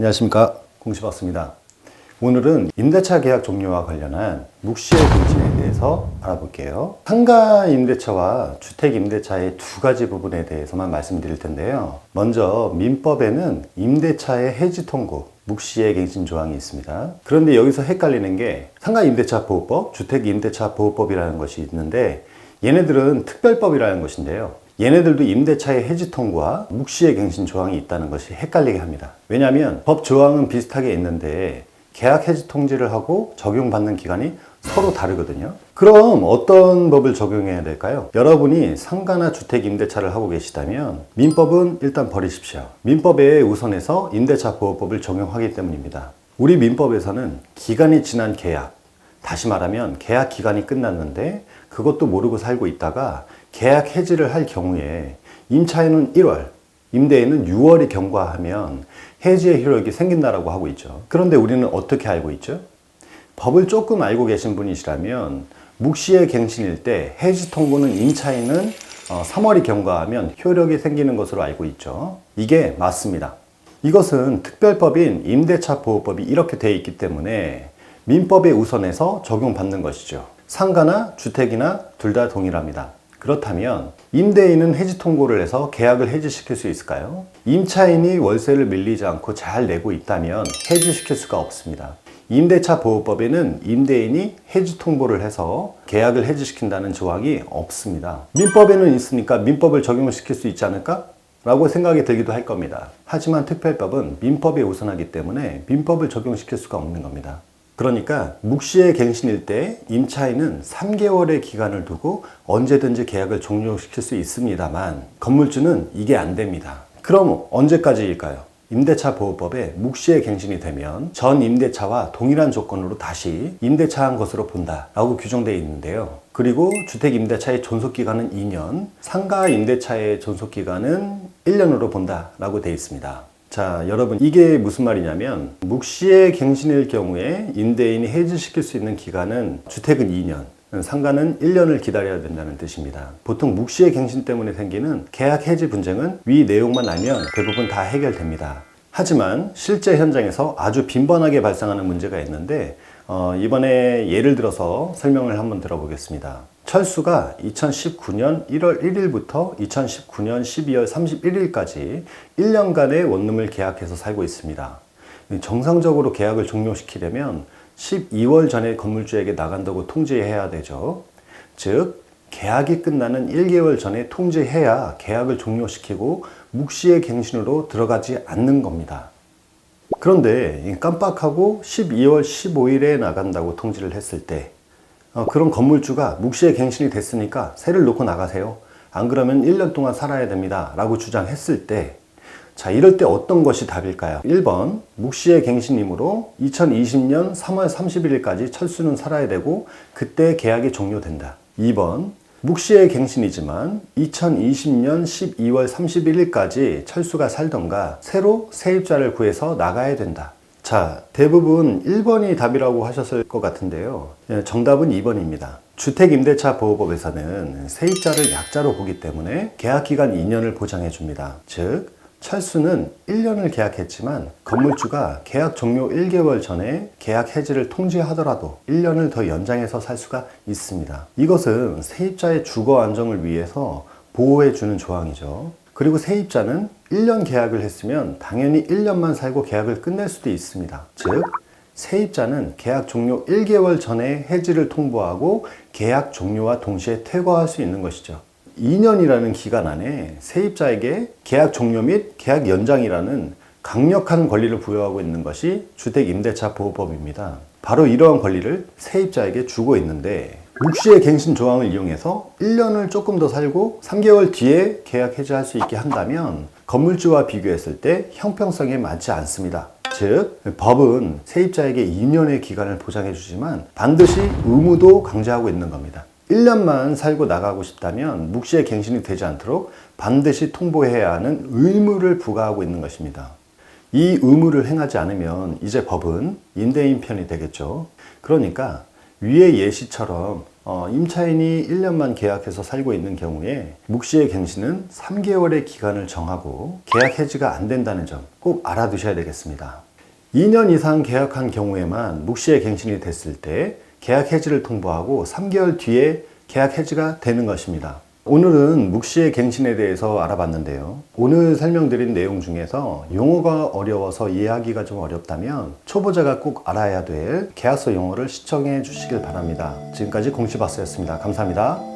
안녕하십니까 공시박스입니다. 오늘은 임대차 계약 종료와 관련한 묵시의 갱신에 대해서 알아볼게요. 상가 임대차와 주택 임대차의 두 가지 부분에 대해서만 말씀드릴 텐데요. 먼저 민법에는 임대차의 해지 통고, 묵시의 갱신 조항이 있습니다. 그런데 여기서 헷갈리는 게 상가 임대차 보호법, 주택 임대차 보호법이라는 것이 있는데 얘네들은 특별법이라는 것인데요. 얘네들도 임대차의 해지 통고와 묵시의 갱신 조항이 있다는 것이 헷갈리게 합니다. 왜냐하면 법 조항은 비슷하게 있는데 계약 해지 통지를 하고 적용받는 기간이 서로 다르거든요. 그럼 어떤 법을 적용해야 될까요? 여러분이 상가나 주택 임대차를 하고 계시다면 민법은 일단 버리십시오. 민법에 우선해서 임대차 보호법을 적용하기 때문입니다. 우리 민법에서는 기간이 지난 계약, 다시 말하면 계약 기간이 끝났는데 그것도 모르고 살고 있다가 계약 해지를 할 경우에 임차인은 1월, 임대인은 6월이 경과하면 해지의 효력이 생긴다라고 하고 있죠. 그런데 우리는 어떻게 알고 있죠? 법을 조금 알고 계신 분이시라면 묵시의 갱신일 때 해지 통보는 임차인은 3월이 경과하면 효력이 생기는 것으로 알고 있죠. 이게 맞습니다. 이것은 특별법인 임대차 보호법이 이렇게 되어 있기 때문에 민법에 우선해서 적용받는 것이죠. 상가나 주택이나 둘 다 동일합니다. 그렇다면 임대인은 해지 통고를 해서 계약을 해지시킬 수 있을까요? 임차인이 월세를 밀리지 않고 잘 내고 있다면 해지시킬 수가 없습니다. 임대차 보호법에는 임대인이 해지 통보를 해서 계약을 해지시킨다는 조항이 없습니다. 민법에는 있으니까 민법을 적용을 시킬 수 있지 않을까? 라고 생각이 들기도 할 겁니다. 하지만 특별법은 민법에 우선하기 때문에 민법을 적용시킬 수가 없는 겁니다. 그러니까 묵시의 갱신일 때 임차인은 3개월의 기간을 두고 언제든지 계약을 종료시킬 수 있습니다만 건물주는 이게 안 됩니다. 그럼 언제까지일까요? 임대차 보호법에 묵시의 갱신이 되면 전 임대차와 동일한 조건으로 다시 임대차한 것으로 본다라고 규정되어 있는데요. 그리고 주택 임대차의 존속 기간은 2년, 상가 임대차의 존속 기간은 1년으로 본다라고 되어 있습니다. 자, 여러분, 이게 무슨 말이냐면, 묵시의 갱신일 경우에 임대인이 해지시킬 수 있는 기간은 주택은 2년, 상가는 1년을 기다려야 된다는 뜻입니다. 보통 묵시의 갱신 때문에 생기는 계약 해지 분쟁은 위 내용만 알면 대부분 다 해결됩니다. 하지만 실제 현장에서 아주 빈번하게 발생하는 문제가 있는데, 어, 이번에 예를 들어서 설명을 한번 들어보겠습니다. 철수가 2019년 1월 1일부터 2019년 12월 31일까지 1년간의 원룸을 계약해서 살고 있습니다. 정상적으로 계약을 종료시키려면 12월 전에 건물주에게 나간다고 통지해야 되죠. 즉, 계약이 끝나는 1개월 전에 통지해야 계약을 종료시키고 묵시의 갱신으로 들어가지 않는 겁니다. 그런데 깜빡하고 12월 15일에 나간다고 통지를 했을 때 어, 그런 건물주가 묵시의 갱신이 됐으니까 세를 놓고 나가세요. 안 그러면 1년 동안 살아야 됩니다. 라고 주장했을 때, 자, 이럴 때 어떤 것이 답일까요? 1번, 묵시의 갱신이므로 2020년 3월 31일까지 철수는 살아야 되고, 그때 계약이 종료된다. 2번, 묵시의 갱신이지만 2020년 12월 31일까지 철수가 살던가 새로 세입자를 구해서 나가야 된다. 자, 대부분 1번이 답이라고 하셨을 것 같은데요. 예, 정답은 2번입니다. 주택임대차 보호법에서는 세입자를 약자로 보기 때문에 계약기간 2년을 보장해 줍니다. 즉, 철수는 1년을 계약했지만 건물주가 계약 종료 1개월 전에 계약 해지를 통지하더라도 1년을 더 연장해서 살 수가 있습니다. 이것은 세입자의 주거 안정을 위해서 보호해 주는 조항이죠. 그리고 세입자는 1년 계약을 했으면 당연히 1년만 살고 계약을 끝낼 수도 있습니다. 즉, 세입자는 계약 종료 1개월 전에 해지를 통보하고 계약 종료와 동시에 퇴거할 수 있는 것이죠. 2년이라는 기간 안에 세입자에게 계약 종료 및 계약 연장이라는 강력한 권리를 부여하고 있는 것이 주택임대차 보호법입니다. 바로 이러한 권리를 세입자에게 주고 있는데 묵시의 갱신 조항을 이용해서 1년을 조금 더 살고 3개월 뒤에 계약 해지할 수 있게 한다면 건물주와 비교했을 때 형평성에 맞지 않습니다. 즉, 법은 세입자에게 2년의 기간을 보장해 주지만 반드시 의무도 강제하고 있는 겁니다. 1년만 살고 나가고 싶다면 묵시의 갱신이 되지 않도록 반드시 통보해야 하는 의무를 부과하고 있는 것입니다. 이 의무를 행하지 않으면 이제 법은 임대인 편이 되겠죠. 그러니까 위의 예시처럼 어, 임차인이 1년만 계약해서 살고 있는 경우에 묵시의 갱신은 3개월의 기간을 정하고 계약 해지가 안 된다는 점 꼭 알아두셔야 되겠습니다. 2년 이상 계약한 경우에만 묵시에 갱신이 됐을 때 계약 해지를 통보하고 3개월 뒤에 계약 해지가 되는 것입니다. 오늘은 묵시의 갱신에 대해서 알아봤는데요. 오늘 설명드린 내용 중에서 용어가 어려워서 이해하기가 좀 어렵다면 초보자가 꼭 알아야 될 계약서 용어를 시청해 주시길 바랍니다. 지금까지 공시박스였습니다. 감사합니다.